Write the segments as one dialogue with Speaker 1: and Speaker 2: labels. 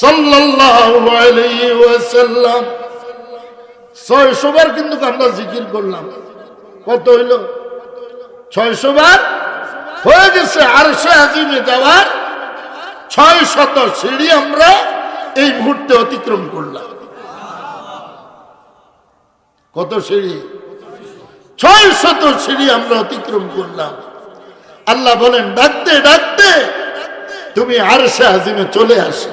Speaker 1: সাল্লাম ছয়শো বার কিন্তু আমরা জিকির করলাম। কত হইল? ছয়শোবার হয়ে গেছে আরশে আজিমে যাওয়ার ছয় শত সিঁড়ি আমরা এই মুহূর্তে অতিক্রম করলাম। কত সিঁড়ি? ছয় শত সিঁড়ি আমরা অতিক্রম করলাম। আল্লাহ বলেন, ডাকতে ডাকতে তুমি আরশে আজিমে চলে আসো।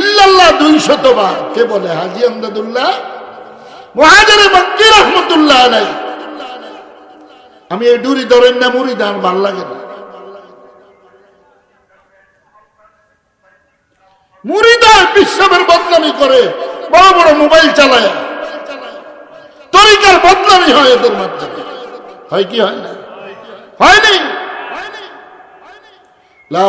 Speaker 1: ইল্লাল্লাহ দুই শতবার কে বলে? হাজি আমদাদুল্লাহ আমি এই ডুরি ধরেন না, মুড়ি দান, ভালো লাগে না। মুড়িদার বিশ্বের বদনামি করে, বড় বড় মোবাইল চালায়। তরিকার বদনামি হয় এদের মাধ্যমে। হয় কি, হয় না? হয়নি লা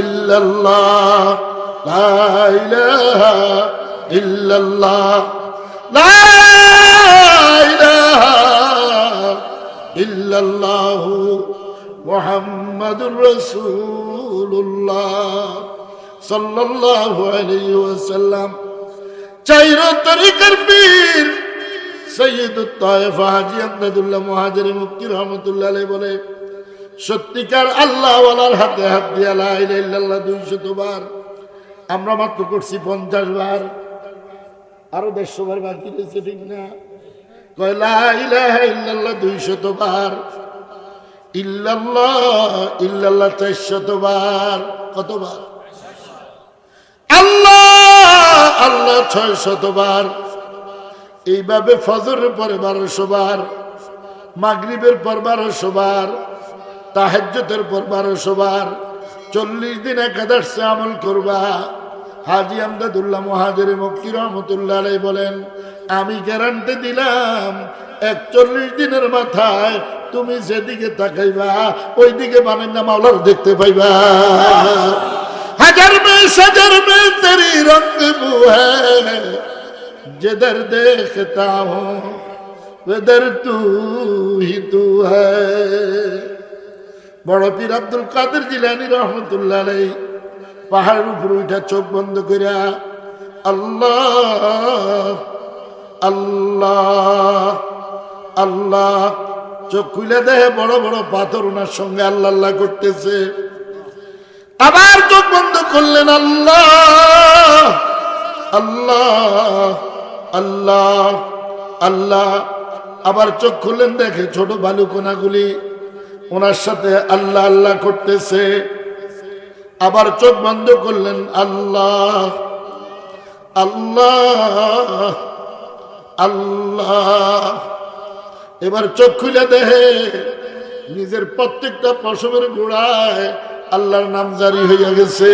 Speaker 1: ইল্লাল্লাহ, লা ইলাহা ইল্লাল্লাহ, লা ইলাহা ইল্লাল্লাহ মুহাম্মাদুর রাসূলুল্লাহ সাল্লাল্লাহু আলাইহি ওয়াসাল্লাম। চাইর তরিকার পীর সৈয়দ তায়েফা হাজি আমদাদুল্লাহ মুহাজির মুক্তি রহমতুল্লাহ বলে সত্যিকার আল্লাহওয়ালার হাতে হাত দিয়া ইল্লাল্লাহ দুইশত বার। আমরা মাত্র করছি পঞ্চাশ বার। আরও দেড়শো বার বাকি রয়েছে, ঠিক না? ইল্লাল্লাহ ইল্লাল্লাহ কতবার আল্লাহ আল্লাহ এইভাবে ফজরের পরে বারোশো বার, মাগরিবের পর বারোশো বার। তাহাজ্যতের পর বারোশো বার চল্লিশ দিন একাদশে আমল করবা হাজি আমদাদুল্লাহ মহাজের মক্কি রহমতুল্লাহ আলাই বলেন আমি গ্যারান্টি দিলাম একচল্লিশ দিনের মাথায় তুমি যেদিকে তাকাইবা ওই দিকে মানেন না মাওলার দেখতে পাইবা हजार में सजर में तेरी रंग बू है जिधर देखता हूँ उधर तू ही तू है বড় পীর আব্দুল কাদের জিলানি রহমতুল্লাহ পাহাড়ের উপর উঠা চোখ বন্ধ করিয়া আল্লাহ আল্লাহ আল্লাহ। চোখ খুলে দেহে বড় বড় পাথর ওনার সঙ্গে আল্লাহ আল্লাহ করতেছে। আবার চোখ বন্ধ করলেন, আল্লাহ আল্লাহ আল্লাহ আল্লাহ। আবার চোখ খুললেন দেখে ছোট বালুকোনাগুলি ওনার সাথে আল্লাহ আল্লাহ করতেছে। আবার চোখ বন্ধ করলেন, আল্লাহ আল্লাহ আল্লাহ। এবার চোখ খুলে দেহে নিজের প্রত্যেকটা পশমের গোড়ায় আল্লাহর নাম জারি হইয়া গেছে।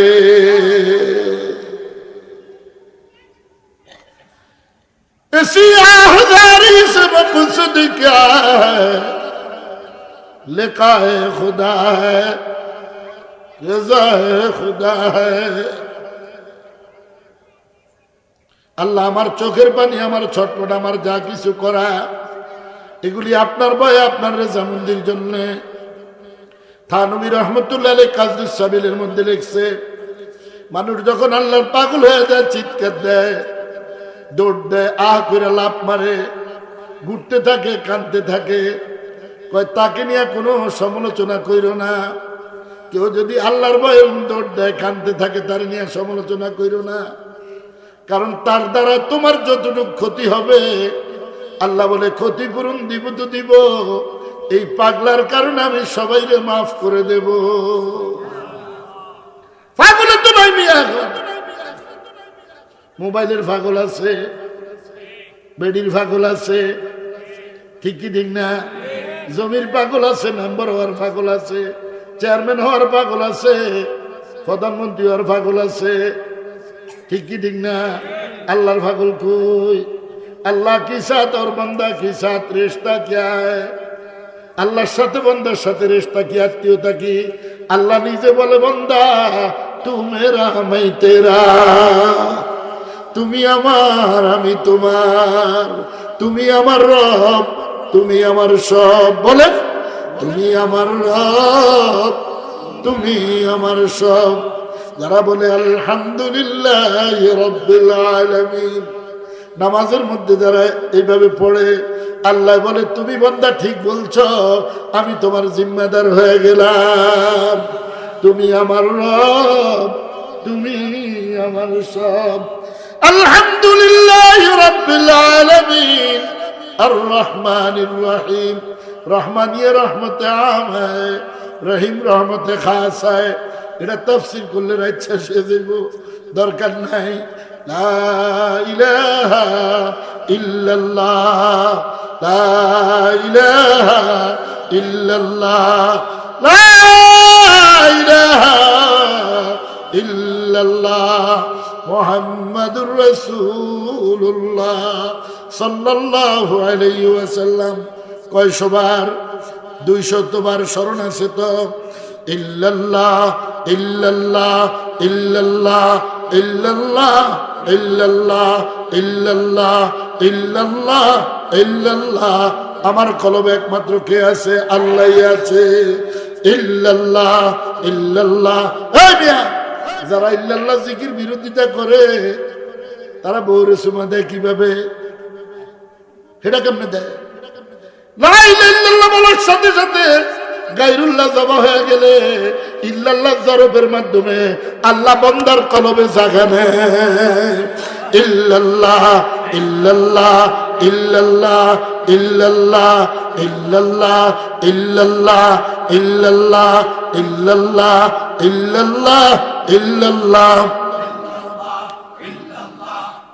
Speaker 1: এসি আহজারি সে বকুল लिखा है खुदा है रजा है खुदा है আল্লাহ আমার চোখের পানি আমার ছটপট আমার যা কিছু করা এগুলি আপনার ভয়ে আপনার রেজামন্দির জন্য থানবী রহমতুল্লাহ আলী কাজদুস সাবিলের মধ্যে লিখছে মানুষ যখন আল্লাহর পাগল হয়ে যায় চিৎকার দেয় দৌড় দেয় আহ করে লাভ মারে ঘুরতে থাকে কাঁদতে থাকে কয়, তাকে নিয়ে কোনো সমালোচনা কইর না। কেউ যদি আল্লাহর ভয়ে দৌড় দেয়, কাঁদতে থাকে, তার নিয়ে সমালোচনা কইর না। কারণ তার দ্বারা তোমার যতটুকু ক্ষতি হবে, আল্লাহ বলে, ক্ষতিপূরণ দিব তো দিব। এই পাগলার কারণে আমি সবাইরে মাফ করে দেব। পাগলে তো। মোবাইলের পাগল আছে, বেডির পাগল আছে ঠিক কি ঠিক না। জমির পাগল আছে, মেম্বার হওয়ার পাগল আছে, চেয়ারম্যান হওয়ার পাগল আছে, প্রধানমন্ত্রী হওয়ার পাগল আছে। ঠিক কি ঠিক না? আল্লাহর পাগল কই? আল্লাহ কি সাথ, ওর বন্দা কি সাথ, রেস্তা ক্যা আল্লাহর সাথে, বন্দার সাথে রেস্তা কি, আত্মীয়তা কি? আল্লাহ নিজে বলে, বন্দা, তুমি রামাই তেরা। তুমি আমার, আমি তোমার। তুমি আমার রব তুমি আমার সব বলেন তুমি আমার রব, তুমি আমার সব। যারা বলে, আলহামদুলিল্লাহ নামাজের মধ্যে যারা এইভাবে পড়ে, আল্লাহ বলে, তুমি বন্দা, ঠিক বলছ, আমি তোমার জিম্মাদার হয়ে গেলাম। তুমি আমার রব, তুমি আমার সব। আলহামদুলিল্লাহ রব্বিল আর রহমানির রহিম রহমানিয়ে রহমতে আম হ্যায়, রহিম রহমতে খাস হয় এটা তফসিল করলে ইচ্ছা সে দেব দরকার নাই। মুহাম্মাদুর রাসূলুল্লাহ। সাল্লাল্লাহু আলাইহি ওয়াসাল্লাম। কয়শবার দুইশতবার স্মরণ আছে তো? ইল্লাল্লাহ ইল্লাল্লাহ ইল্লাল্লাহ ইল্লাল্লাহ ইল্লাল্লাহ ইল্লাল্লাহ ইল্লাল্লাহ ইল্লাল্লাহ। আমার কলবে একমাত্র কে আছে? আল্লাহ আছে। ইল্লাল্লাহ ইল্লাল্লাহ। যারা ইল্লাল্লাহ জিকির বিরোধিতা করে, তারা বউরে সুমা দেয় কীভাবে? সেটা কেমনে দেয়? বলার সাথে সাথে জমা হয়ে গেলে ইল্লাল্লাহ জরবের মাধ্যমে আল্লাহ বন্দার কলবে জাগানে ইল্লাল্লাহ ইল্লাল্লাহ ইল্লাল্লাহ ইল্লাল্লাহ ইল্লাল্লাহ ইল্লাল্লাহ ইল্লাল্লাহ ইল্লাল্লাহ ইল্লাল্লাহ ইল্লাল্লাহ।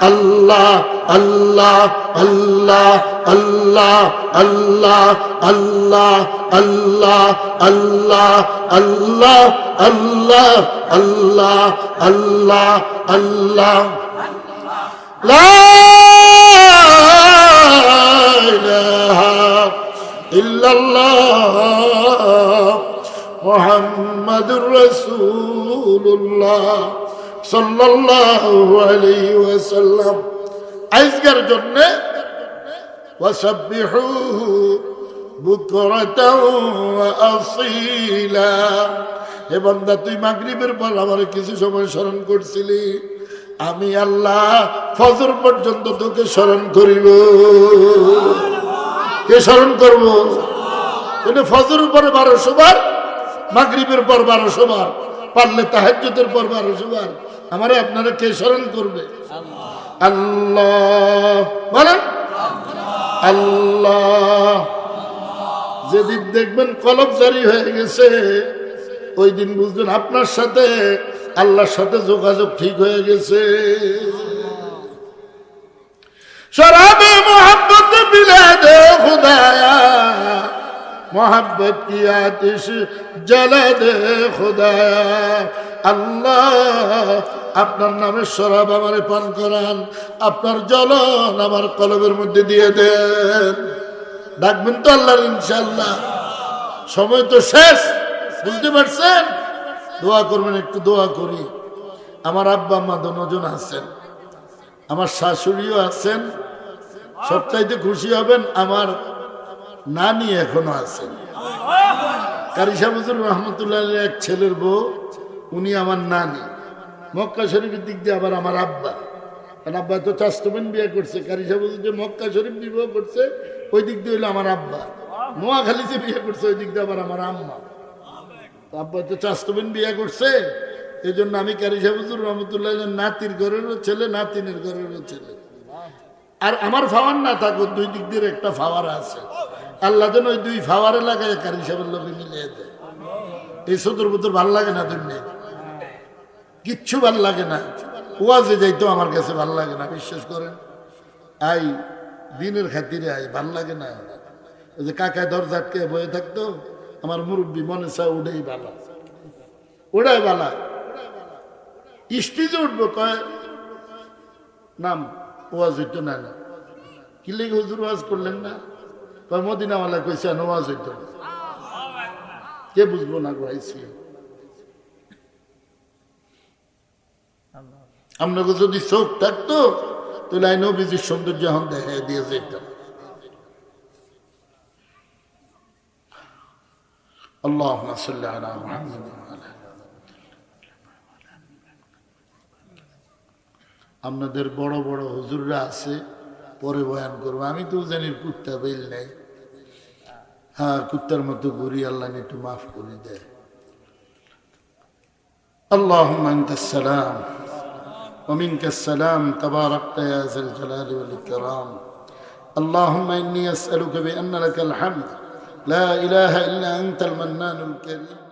Speaker 1: আল্লাহ আল্লাহ আল্লাহ আল্লাহ আল্লাহ আল্লাহ আল্লাহ আল্লাহ আল্লাহ আল্লাহ আল্লাহ আল্লাহ আল্লাহ ইল্লাল্লাহ মোহাম্মদুর রসুল্লাহ আজকের জন্য তুই মাগরিবের পর আমার কিছু সময় স্মরণ করছিলি। আমি আল্লাহ ফজর পর্যন্ত তোকে স্মরণ করিব। কে স্মরণ করব? ফজর পরে বারোশো বার, মাগরিবের পর বারোশো বার, পারলে তাহাজ্যতের পর বারোশো বার আমারে আপনারা কে স্মরণ করবে? আল্লাহ। বলেন। আল্লাহ। যেদিন দেখবেন কলব জারি হয়ে গেছে ওই দিন বুঝবেন আপনার সাথে আল্লাহর সাথে যোগাযোগ ঠিক হয়ে গেছে। শরাবে মোহাম্মত বিলা দে খুদায়া মোহাম্মত কি আতিশ জ্বালা দে খুদায়া আল্লাহ, আপনার নামে শরাব আমারে পান করান। আপনার জ্বলন আমার কলবের মধ্যে দিয়ে দেন। ডাকবেন তো আল্লাহর ইনশাল্লাহ সময় তো শেষ, বুঝতে পারছেন? দোয়া করবেন, একটু দোয়া করি। আমার আব্বা, আম্মা দুজন আছেন। আমার শাশুড়িও আছেন। সবচাইতে খুশি হবেন আমার নানি এখনও আছেন। কারিশা বজুর রহমতুল্লাহ এক ছেলের বউ, উনি আমার নানি। মক্কা শরীফের দিক দিয়ে আবার আমার আব্বা। কারণ আব্বা তো চাস্তবেন বিয়ে করছে কারিশা বজুর যে মক্কা শরীফ বিবাহ করছে, ওই দিক দিয়ে হলো আমার আব্বা। নোয়াখালী যে বিয়ে করছে, ওই দিক দিয়ে আবার আমার আম্মা। আব্বা তো চাস্তবেন বিয়ে করছে এই জন্য আমি কারিশা বজুর রহমতুল্লাহ নাতির ঘরেরও ছেলে, নাতিনের ঘরেরও ছেলে। আর আমার ফাওয়ার না থাকুক, দুই দিক দিয়ে একটা ফাওয়ার আছে। আল্লাহ যেন ওই দুই ফাওয়ারে লাগায় কারি সাহেবের লোকে মিলিয়ে দেয়। এই সদর বুতর ভালো লাগে না দুনিয়া কিচ্ছু ভালো লাগে না। ওয়াজে যাইতো আমার কাছে ভালো লাগে না, বিশ্বাস করেন। আই, দিনের খাতিরে আই, ভালো লাগে না। ওই যে কাকায় দরজা আটকে বয়ে থাকতো, আমার মুরব্বী মনে চায় উঠেই বালা। ওটাই বালা। স্টেজে উঠবো, কয়, নাম, ওয়াজ হইতো না না। কি লেগে হুজুর ওয়াজ করলেন না? মদিনাওয়ালা কইছে না ওয়াজ হইতো না কে বুঝবো না গাইছি আপনাকে যদি চোখ থাকতো তাহলে আই নবীজির সৌন্দর্য এখন দেখা দিয়ে যেতাম اللهم صل على محمد وعلى আপনাদের বড় বড় হুজুররা আছে পরে বয়ান করবো আমি তো জানি কুত্তা বেল নেই হ্যাঁ কুত্তার মতো ঘুরি আল্লাহ একটু মাফ করে দেয় اللهم انت السلام ومنك السلام تباركت يا ذا الجلال والاكرام اللهم اني اسالك بان لك الحمد لا إله إلا أنت المنان الكريم